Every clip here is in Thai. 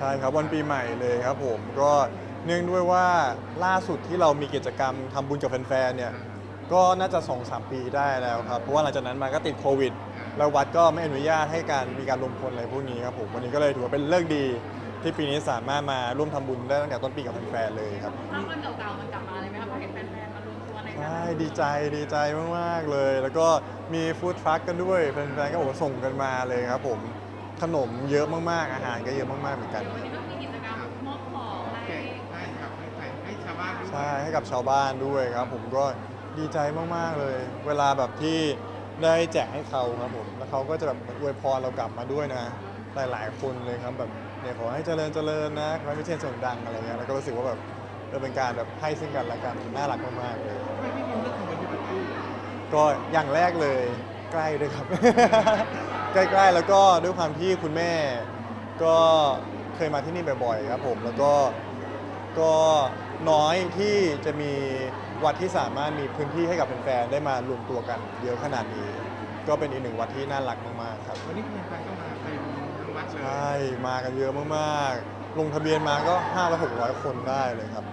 ใช่ครับวันปีใหม่เลยครับผมก็เนื่องด้วยว่าล่าสุดที่เรามีกิจกรรมทำบุญกับแฟนๆเนี่ยก็น่าจะ2อสปีได้แล้วครับเพราะว่าหลังจากนั้นมาก็ติดโควิด แล้ววัดก็ไม่อนุญาตให้การมีการรวมพลอะไรพวกนี้ครับผมวันนี้ก็เลยถือว่าเป็นเรื่องดีที่ปีนี้สามารถมาร่วมทำบุญได้ตั้งแต่ต้นปีกับแฟนๆเลยครับภาพวันเก่าๆมันกลับมาเลยไหมคะพอเห็นแฟนๆมารวมตัวในงานใช่ดีใจดีใจมากๆเลย แล้วก็มีฟู้ดทรัคกันด้วยแฟนๆก็โอ้โหส่งกันมาเลยครับผม ขนมเยอะมากๆ อาหารก็เยอะมากๆเหมือนกันเดี๋ยววันนี้ก็มีกิจกรรมมอบของให้แจกให้ครับให้ใครให้ชาวบ้านด้วย ใช่ให้กับชาวบ้านด้วยครับ ผมก็ดีใจมากๆเลย เวลาแบบที่ได้แจกให้เขาครับผมแล้วเขาก็จะแบบอวยพรเรากลับมาด้วยนะ หลายๆคนเลยครับแบบเนี่ยขอให้เจริญเจริญนะขอให้ไม่เช่นส่งดังอะไรเงี้ยแล้วก็รู้สึกว่าแบบเออเป็นการแบบให้ซึ่งกันและกันน่ารักมากๆเลยทำไมพี่บิวเลือกทำเป็นพี่บัตตี้ก็อย่างแรกเลยใกล้ด้วยครับ ใกล้ๆ แล้วก็ด้วยความที่คุณแม่ ก็เคยมาที่นี่บ่อยๆครับผมแล้วก็ก็น้อยที่จะมีวัดที่สามารถมีพื้นที่ให้กับแฟนๆได้มารวมตัวกันเยอะขนาดนี้ ก็เป็นอีกหนึ่งวัดที่น่ารักมากๆครับ วันนี้แฟนๆก็มาเต็มทั้งวัดเลยใช่มากันเยอะมากๆ ลงทะเบียนมาก็500-600 คนได้เลยครับ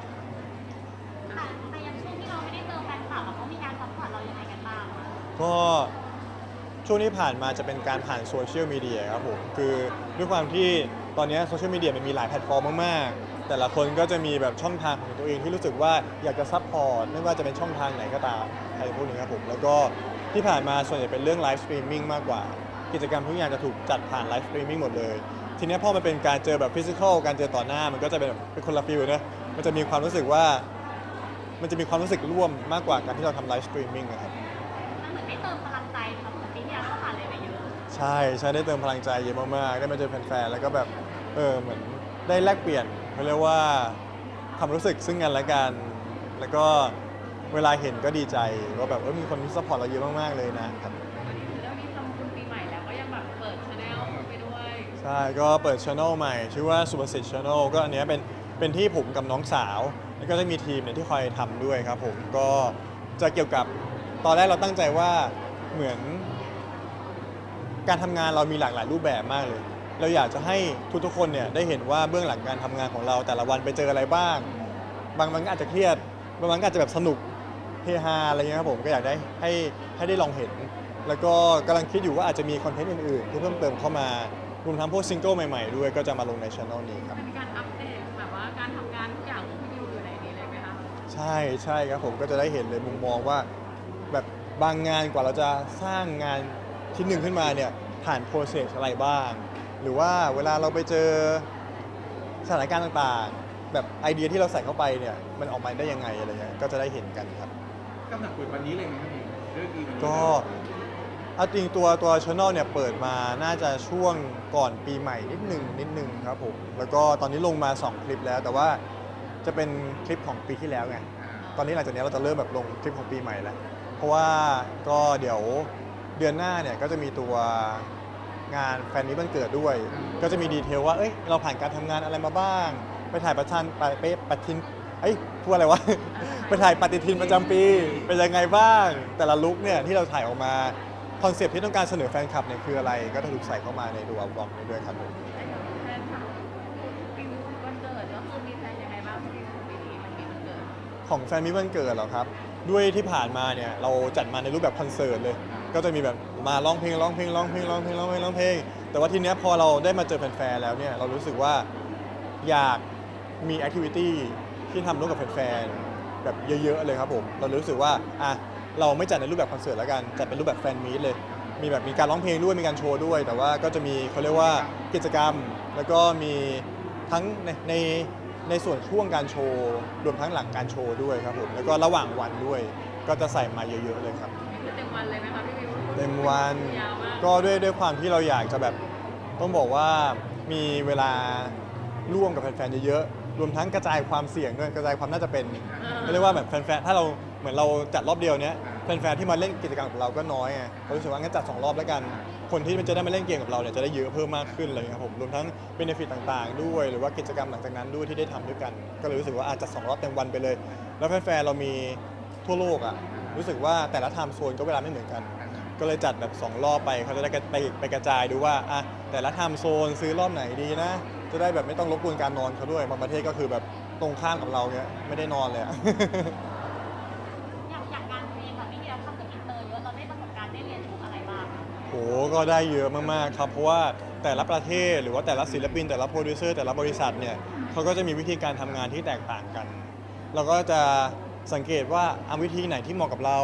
ค่ะแต่ยังช่วงที่เราไม่ได้เจอแฟนคลับอะเขามีการซัพพอร์ตเรายังไงกันบ้างอะก็ ช่วงที่ผ่านมาจะเป็นการผ่านโซเชียลมีเดียครับผมคือด้วยความที่ตอนนี้โซเชียลมีเดียมันมีหลายแพลตฟอร์มมากๆ แต่ละคนก็จะมีแบบช่องทางของตัวเองที่รู้สึกว่าอยากจะซัพพอร์ตไม่ว่าจะเป็นช่องทางไหนก็ตามอะไรพวกนี้ครับผมแล้วก็ที่ผ่านมาส่วนใหญ่เป็นเรื่องไลฟ์สตรีมมิ่งมากกว่า กิจกรรมทุกอย่างจะถูกจัดผ่านไลฟ์สตรีมมิ่งหมดเลย ทีนี้พอมันเป็นการเจอแบบฟิสิกอลการเจอต่อหน้ามันก็จะเป็นแบบเป็นคนละฟิลนะมันจะมีความรู้สึกว่า มันจะมีความรู้สึกร่วมมากกว่าการที่เราทำไลฟ์สตรีมมิ่งนะครับ ใช่ใช่ได้เติมพลังใจเยอะมากๆ ได้มาเจอแฟนๆ แล้วก็แบบเออเหมือนได้แลกเปลี่ยนเขาเรียกว่าความรู้สึกซึ่งกันและกัน แล้วก็เวลาเห็นก็ดีใจว่าแบบเออมีคนที่ซัพพอร์ตเราเยอะมากๆเลยนะครับวันนี้ถือว่ามีทำบุญปีใหม่แล้วก็ยังแบบเปิดชาแนลไปด้วยใช่ก็เปิดช anel ใหม่ ชื่อว่า Super Set Channel ก็อันเนี้ยเป็นเป็นที่ผมกับน้องสาว แล้วก็จะมีทีมเนี่ยที่คอยทำด้วยครับผมก็จะเกี่ยวกับตอนแรกเราตั้งใจว่าเหมือน การทำงานเรามีหลากหลายรูปแบบมากเลย เราอยากจะให้ทุกๆคนเนี่ยได้เห็นว่าเบื้องหลังการทำงานของเราแต่ละวันไปเจออะไรบ้าง บางวันก็อาจจะเครียด บางวันก็อาจจะแบบสนุกเฮฮาอะไรเงี้ยครับผมก็อยากได้ให้ให้ได้ลองเห็น แล้วก็กำลังคิดอยู่ว่าอาจจะมีคอนเทนต์อื่นๆที่เพิ่มเติมเข้ามารวมทั้งพวกซิงเกิลใหม่ๆด้วยก็จะมาลงในช่องนี้ครับเป็นการอัปเดตแบบว่าการทำงานทุกอย่างของพี่บิวอยู่ในนี้เลยไหมคะใช่ใช่ครับผมก็จะได้เห็นเลยมุมมองว่าแบบบางงานกว่าเราจะสร้างงาน ชิ้นหนึ่งขึ้นมาเนี่ยผ่านโปรเซสอะไรบ้าง หรือว่าเวลาเราไปเจอสถานการณ์ต่างๆ แบบไอเดียที่เราใส่เข้าไปเนี่ยมันออกมาได้ยังไงอะไรเงี้ยก็จะได้เห็นกันครับ กำหนดเปิดวันนี้เลยไหมครับพี่เลิกดีวันนี้ก็เอาจริงตัวตัวช anel เนี่ยเปิดมาน่าจะช่วงก่อนปีใหม่นิดหนึ่งนิดหนึ่งครับผมแล้วก็ตอนนี้ลงมา 2 คลิปแล้ว แต่ว่าจะเป็นคลิปของปีที่แล้วไง ตอนนี้หลังจากนี้เราจะเริ่มแบบลงคลิปของปีใหม่แล้ว เพราะว่าก็เดี๋ยว เดือนหน้าเนี่ยก็จะมีตัวงานแฟนนี้วันเกิดด้วย ก็จะมีดีเทลว่าเอ้ยเราผ่านการทำงานอะไรมาบ้าง ไปถ่ายประชันไปไปปฏิทินเอ้ยพูดอะไรวะ ไปถ่ายปฏิทินประจำปีเป็นยังไงบ้าง แต่ละลุคเนี่ยที่เราถ่ายออกมาคอนเซปต์ที่ต้องการเสนอแฟนคลับเนี่ยคืออะไร ก็จะถูกใส่เข้ามาในดูอัลบั้มนี้ด้วยครับผมแฟนคลับบิววันเกิดก็คือมีแฟนยังไงบ้างพี่บิวปีนี้มันมีวันเกิดของแฟนมิตรวันเกิดเหรอครับ ด้วยที่ผ่านมาเนี่ยเราจัดมาในรูปแบบคอนเสิร์ตเลย ก็จะมีแบบมาร้องเพลงร้องเพลงร้องเพลงร้องเพลงร้องเพลงร้องเพลง แต่ว่าทีเนี้ยพอเราได้มาเจอแฟนๆแล้วเนี่ยเรารู้สึกว่าอยากมีแอคทิวิตี้ที่ทำร่วมกับแฟนๆแบบเยอะๆเลยครับผมเรารู้สึกว่าอะเราไม่จัดในรูปแบบคอนเสิร์ตแล้วกันจัดเป็นรูปแบบแฟนมีตเลย มีแบบมีการร้องเพลงด้วยมีการโชว์ด้วย แต่ว่าก็จะมีเขาเรียกว่ากิจกรรม แล้วก็มีทั้งในในในส่วนช่วงการโชว์รวมทั้งหลังการโชว์ด้วยครับผมแล้วก็ระหว่างวันด้วย ก็จะใส่มาเยอะๆเลยครับ เต็มวันเลยไหมคะพี่บิวเต็มวันยาวมากก็ด้วยด้วยความที่เราอยากจะแบบต้องบอกว่ามีเวลาร่วมกับแฟนๆเยอะๆรวมทั้งกระจายความเสี่ยงด้วยกระจายความน่าจะเป็นเรียกว่าแบบแฟนๆถ้าเราเหมือนเราจัดรอบเดียวเนี้ยแฟนๆที่มาเล่นกิจกรรมกับเราก็น้อยไงเรารู้สึกว่างั้นจัดสองรอบแล้วกัน คนที่มันจะได้มาเล่นเกมกับเราเนี่ยจะได้เยอะเพิ่มมากขึ้นเลยครับผมรวมทั้งเบนฟิตต่างๆ ด้วย หรือว่ากิจกรรมหลังจากนั้นด้วยที่ได้ทำด้วยกัน ก็เลยรู้สึกว่าอาจจะสองรอบเต็มวันไปเลย แล้วแฟนๆเรามีทั่วโลกอะ รู้สึกว่าแต่ละไทม์โซนก็เวลาไม่เหมือนกัน ก็เลยจัดแบบ 2 รอบไปเขาจะได้ไปไปกระจายดูว่าอะแต่ละไทม์โซนซื้อรอบไหนดีนะ จะได้แบบไม่ต้องรบกวนการนอนเขาด้วยบางประเทศก็คือแบบตรงข้ามกับเราเนี้ยไม่ได้นอนเลยอะ อย่างอย่างการเรียนแบบนี้เราทำกับอินเตอร์เยอะเราได้ประสบการณ์ได้เรียนรู้อะไรบ้าง โหก็ได้เยอะมาก ๆ ครับ เพราะว่าแต่ละประเทศหรือว่าแต่ละศิลปิน แต่ละโปรดิวเซอร์แต่ละบริษัทเนี่ยเขาก็จะมีวิธีการทำงานที่แตกต่างกัน เราก็จะ สังเกตว่าเอาวิธีไหนที่เหมาะกับเรา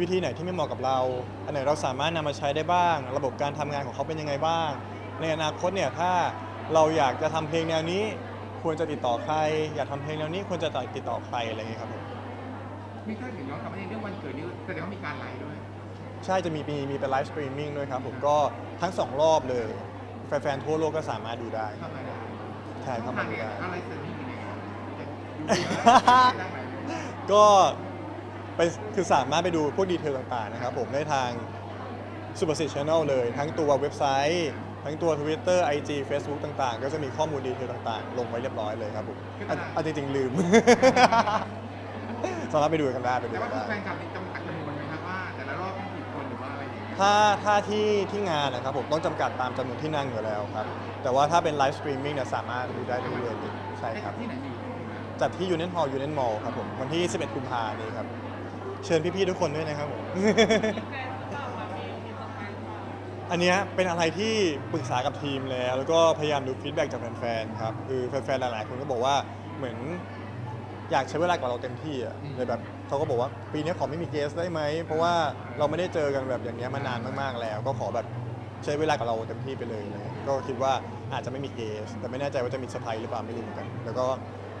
วิธีไหนที่ไม่เหมาะกับเรา อันไหนเราสามารถนำมาใช้ได้บ้าง ระบบการทำงานของเขาเป็นยังไงบ้าง ในอนาคตเนี่ยถ้าเราอยากจะทำเพลงแนวนี้ ควรจะติดต่อใคร อยากทำเพลงแนวนี้ควรจะติดต่อใครอะไรอย่างเงี้ยครับผมมีถ้าถึงย้อนกลับมาในเรื่องวันเกิดนี่แสดงว่ามีการไลฟ์ด้วยใช่จะมีมีมีเป็นไลฟ์สตรีมมิ่งด้วยครับผมก็ทั้งสองรอบเลย แฟนๆทั่วโลกก็สามารถดูได้เข้ามาได้ใช่เข้ามาดูได้อะไรเสร็จนี่อยู่ในจะดูได้ไหม ก็ไปคือสามารถไปดูพวกดีเทลต่างๆนะครับผมได้ทาง Super Set Channel เลย ทั้งตัวเว็บไซต์ ทั้งตัว Twitter IG Facebook ต่างๆ ก็จะมีข้อมูลดีเทลต่างๆ ลงไว้เรียบร้อยเลยครับผมอะอะจริงๆลืม สามารถไปดูกันได้ไปดูแต่กัว่านได้ แฟนคลับนี่จำกัดจำนวนไหมครับว่า แต่ละรอบต้องกี่คนหรือว่าอะไรอย่างเงี้ยถ้าถ้าที่ที่งานนะครับผมต้องจำกัดตามจำนวนที่นั่งอยู่แล้วครับ แต่ว่าถ้าเป็นไลฟ์สตรีมมิ่งเนี่ยสามารถดูได้เรื่อยๆใช่ครับ ที่ไหนมี จัดที่ยูเน n ฮอลยูเน n มอลครับผมวันที่ 11 กุมภานี้ครับ เชิญพี่ ๆ ทุกคนด้วยนะครับผม อันเนี้ยเป็นอะไรที่ปรึกษากับทีมแล้ว แล้วก็พยายามดูฟีดแบ็กจากแฟนๆครับคือแฟนๆหลายๆคนก็บอกว่าเหมือนอยากใช้เวลากับเราเต็มที่อะเลยแบบเขาก็บอกว่าปีนี้ขอไม่มีเกสได้ไหม เพราะว่าเราไม่ได้เจอกันแบบอย่างเงี้ยมานานมากๆแล้ว ก็ขอแบบใช้เวลากับเราเต็มที่ไปเลยเลย ก็คิดว่าอาจจะไม่มีเกส แต่ไม่แน่ใจว่าจะมีเซอร์ไพรส์หรือเปล่าไม่รู้เหมือนกัน แล้วก็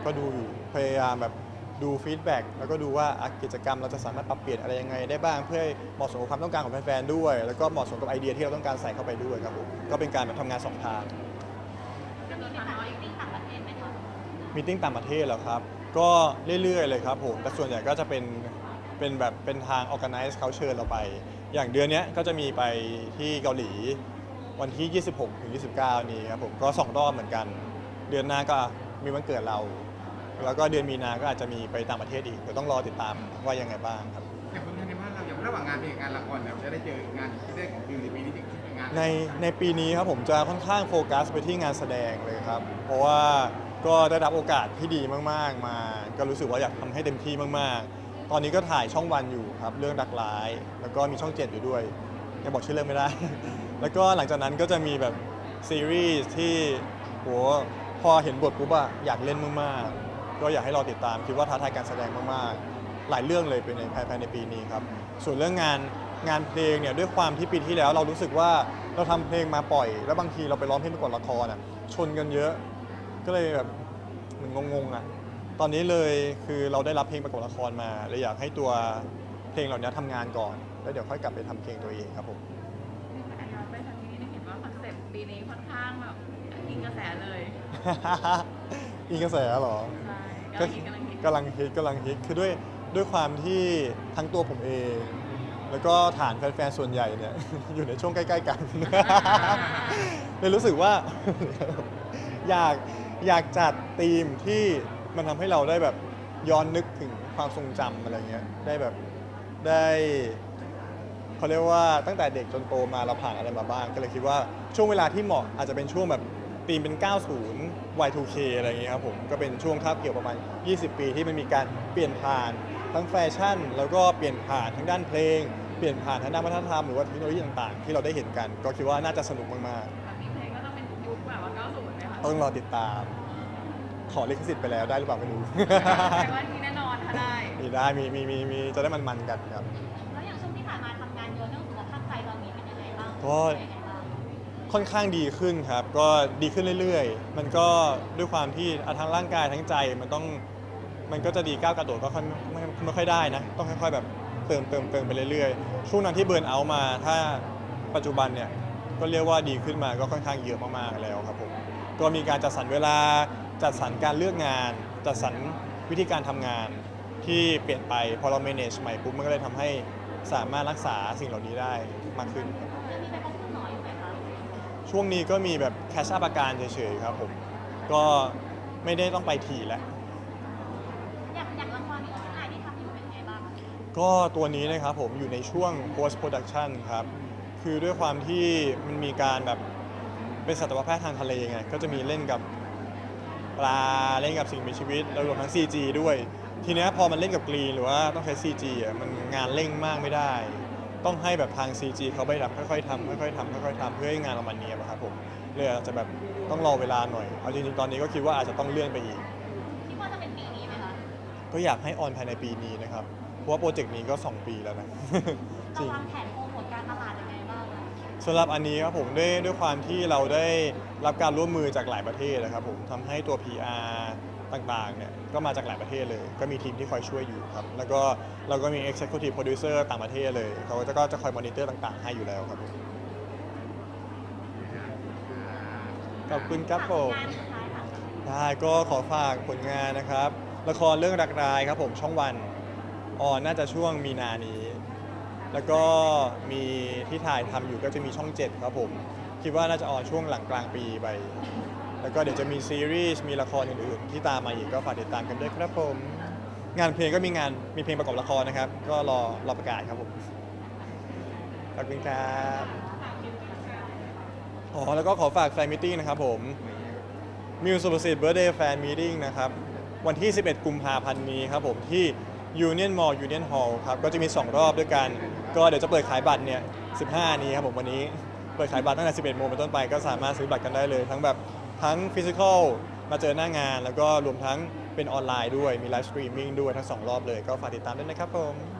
ก็ดูอยู่พยายามแบบดูฟีดแบ็กแล้วก็ดูว่าอะกิจกรรมเราจะสามารถปรับเปลี่ยนอะไรยังไงได้บ้างเพื่อให้เหมาะสมกับความต้องการของแฟนๆด้วย แล้วก็เหมาะสมกับไอเดียที่เราต้องการใส่เข้าไปด้วยครับผมก็เป็นการแบบทำงานสองทางจะมีไปต่างที่ต่างประเทศไหมคะมีติ้งต่างประเทศเหรอครับ ก็เรื่อยๆเลยครับผมแต่ส่วนใหญ่ก็จะเป็นเป็นแบบเป็นทาง organize เขาเชิญเราไป อย่างเดือนเนี้ยก็จะมีไปที่เกาหลีวันที่ 26ถึง29 นี้ครับผมก็สองรอบเหมือนกัน เดือนหน้าก็มีวันเกิดเรา แล้วก็เดือนมีนาก็อาจจะมีไปต่างประเทศอีกเดี๋ยวต้องรอติดตามว่ายังไงบ้างครับ อย่างผลงานในบ้านเราอย่างระหว่างงานเพลงกับงานละครเนี่ยจะได้เจองานที่ได้ของฟิลในปีนี้ถึงงานในในปีนี้ครับผมจะค่อนข้างโฟกัสไปที่งานแสดงเลยครับ เพราะว่าก็ได้รับโอกาสที่ดีมากๆ มา ก็รู้สึกว่าอยากทำให้เต็มที่มากๆ ตอนนี้ก็ถ่ายช่องวันอยู่ครับ เรื่องรักร้าย แล้วก็มีช่องเจ็ดอยู่ด้วยยังบอกชื่อเรื่องไม่ได้ แล้วก็หลังจากนั้นก็จะมีแบบซีรีส์ที่โหพอเห็นบทปุ๊บอะอยากเล่นมากๆ ก็อยากให้รอติดตามคิดว่าท้าทายการแสดงมากๆ หลายเรื่องเลยเป็นในภายภายในปีนี้ครับส่วนเรื่องงานงานเพลงเนี่ยด้วยความที่ปีที่แล้ว เรารู้สึกว่าเราทำเพลงมาปล่อย แล้วบางทีเราไปร้องเพลงประกวดละครอะชนกันเยอะ ก็เลยแบบเหมือนงงๆอะตอนนี้เลยคือเราได้รับเพลงประกวดละครมาเลยอยากให้ตัวเพลงเหล่านี้ทำงานก่อน แล้วเดี๋ยวค่อยกลับไปทำเพลงตัวเองครับผมนี่ขนาดย้อนไปทางนี้ได้เห็นว่าคอนเซ็ปต์ปีนี้ค่อนข้างแบบอิงกระแสเลยอีกระแสเหรอใช่ ก็กำลังฮิตกำลังฮิตกำลังฮิตคือด้วยด้วยความที่ทั้งตัวผมเอง แล้วก็ฐานแฟนๆส่วนใหญ่เนี่ย อยู่ในช่วงใกล้ๆกัน เลยรู้สึกว่า อยากอยากจัดธีมที่มันทำให้เราได้แบบย้อนนึกถึงความทรงจำอะไรเงี้ยได้แบบได้เขาเรียกว่าตั้งแต่เด็กจนโตมาเราผ่านอะไรมาบ้าง ก็เลยคิดว่าช่วงเวลาที่เหมาะอาจจะเป็นช่วงแบบ ธีมเป็น 90 Y2K อะไรอย่างเงี้ยครับผมก็เป็นช่วงคาบเกี่ยวประมาณ 20 ปีที่มันมีการเปลี่ยนผ่านทั้งแฟชั่น แล้วก็เปลี่ยนผ่านทั้งด้านเพลง เปลี่ยนผ่านทางด้านวัฒนธรรมหรือว่าเทคโนโลยีต่างๆ ที่เราได้เห็นกัน ก็คิดว่าน่าจะสนุกมากแบบมีเพลงก็ต้องเป็นยุคแบบว่า90ไหมคะๆต้องรอติดตาม ขอลิขสิทธิ์ไปแล้วได้หรือเปล่าไม่รู้ แต่ว่าที่แน่นอนถ้าได้ มีได้มีมีมีมีจะได้มันๆกันครับ แล้วอย่างช่วงที่ผ่านมาทำงานเยอะเรื่องสุขภาพใจตอนนี้เป็นยังไงบ้างก็ ค่อนข้างดีขึ้นครับ ก็ดีขึ้นเรื่อยๆ มันก็ด้วยความที่อะทั้งร่างกายทั้งใจมันต้องมันก็จะดีก้าวกระโดดก็ค่อยไม่ไม่ค่อยได้นะ ต้องค่อยๆแบบเติมเติมเติมไปเรื่อยๆ ช่วงนั้นที่เบิร์นเอาท์มา ถ้าปัจจุบันเนี่ยก็เรียกว่าดีขึ้นมาก็ค่อนข้างเยอะมากๆแล้วครับผมก็มีการจัดสรรเวลาจัดสรรการเลือกงาน จัดสรรวิธีการทำงานที่เปลี่ยนไปพอเรา manage ใหม่ปุ๊บมันก็เลยทำให้สามารถรักษาสิ่งเหล่านี้ได้มากขึ้นครับคุณหมออยู่ไหมคะ ช่วงนี้ก็มีแบบแคชอัพอาการเฉยๆครับผม ก็ไม่ได้ต้องไปถี่แล้ว อย่างอย่างละครที่พี่นายที่ทำอยู่เป็นยังไงบ้างคะก็ตัวนี้นะครับผมอยู่ในช่วง post production ครับ คือด้วยความที่มันมีการแบบเป็นสัตวแพทย์ทางทะเลไง ก็จะมีเล่นกับปลาเล่นกับสิ่งมีชีวิตแล้วรวมทั้ง CG ด้วย ทีเนี้ยพอมันเล่นกับกรีนหรือว่าต้องใช้ CG อะมันงานเร่งมากไม่ได้ ต้องให้แบบทาง CG เขาไปแบบค่อยๆทำค่อยๆทำค่อยๆทำเพื่อให้งานออกมาเนียบอะครับผมเลยอาจจะแบบต้องรอเวลาหน่อยเอาจริงๆตอนนี้ก็คิดว่าอาจจะต้องเลื่อนไปอีก คิดว่าจะเป็นปีนี้ไหมคะก็อยากให้ออนภายในปีนี้นะครับ เพราะว่าโปรเจกต์นี้ก็ 2 ปีแล้วนะ จเราริง วางแผนโปรโมทการตลาดยังไงบ้างอะสำหรับอันนี้ครับผมด้วยด้วยความที่เราได้รับการร่วมมือจากหลายประเทศนะครับผมทำให้ตัว PR ต่างๆเนี่ยก็มาจากหลายประเทศเลย ก็มีทีมที่คอยช่วยอยู่ครับ แล้วก็เราก็มี Executive Producer ต่างประเทศเลย เขาก็จะก็จะคอยมอนิเตอร์ต่างๆ ให้อยู่แล้วครับผมขอบคุณครับผมงานสุดท้ายค่ะได้ก็ขอฝากผลงานนะครับ ละครเรื่องรักรายครับผมช่องวันออนน่าจะช่วงมีนานี้ แล้วก็มีที่ถ่ายทำอยู่ก็จะมีช่อง 7 ครับผม คิดว่าน่าจะออนช่วงหลังกลางปีไป แล้วก็เดี๋ยวจะมีซีรีส์มีละครอื่นๆที่ตามมาอีกก็ฝากติดตามกันด้วยครับผม งานเพลงก็มีงานมีเพลงประกอบละครนะครับ ก็รอรอประกาศครับผมขอบคุณครับอ๋อแล้วก็ขอฝากแฟนมิทติ้งนะครับผมมิวสุปสิทธิ์เบ r ร์ d เดย์แฟนมีติ้งนะครับ วันที่ 11 กุมภาพันธ์นี้ครับผมที่ Union Mall Union Hall ครับ ก็จะมี 2 รอบด้วยกัน ก็เดี๋ยวจะเปิดขายบัตรเนี่ย 15 นี้ครับผมวันนี้ เปิดขายบัตรตั้งแต่ 11 โมงเป็นต้นไป ก็สามารถซื้อบัตรกันได้เลย ทั้งแบบ ทั้งฟิสิกอลมาเจอหน้างาน แล้วก็รวมทั้งเป็นออนไลน์ด้วยมีไลฟ์สตรีมมิ่งด้วยทั้งสองรอบเลยก็ฝากติดตามด้วยนะครับผม